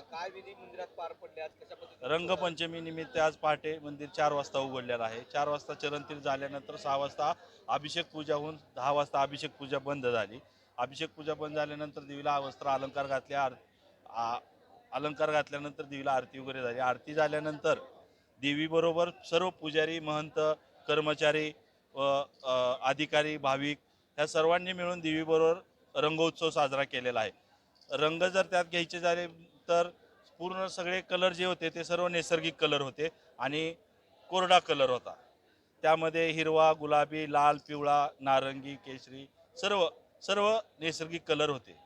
काय विधी मंदिरात पार पडले आज? कशा पद्धतीने रंगपंचमी निमित्त आज पहाटे मंदिर चार वाजता उघडलेलं आहे. चार वाजता चरणतीर झाल्यानंतर सहा वाजता अभिषेक पूजा होऊन दहा वाजता अभिषेक पूजा बंद झाली. अभिषेक पूजा बंद झाल्यानंतर देवीला वस्त्र अलंकार घातल्या आर- आ- अलंकार घातल्यानंतर देवीला आरती वगैरे झाली. आरती झाल्यानंतर देवीबरोबर सर्व पुजारी महंत कर्मचारी व अ, अधिकारी भाविक ह्या सर्वांनी मिळून देवीबरोबर रंगोत्सव साजरा केलेला आहे. रंग जर त्यात घ्यायचे झाले तर पूर्ण सगळे कलर जे होते ते सर्व नैसर्गिक कलर होते आणि कोरडा कलर होता. त्यामध्ये हिरवा गुलाबी लाल पिवळा नारंगी केशरी सर्व सर्व नैसर्गिक कलर होते.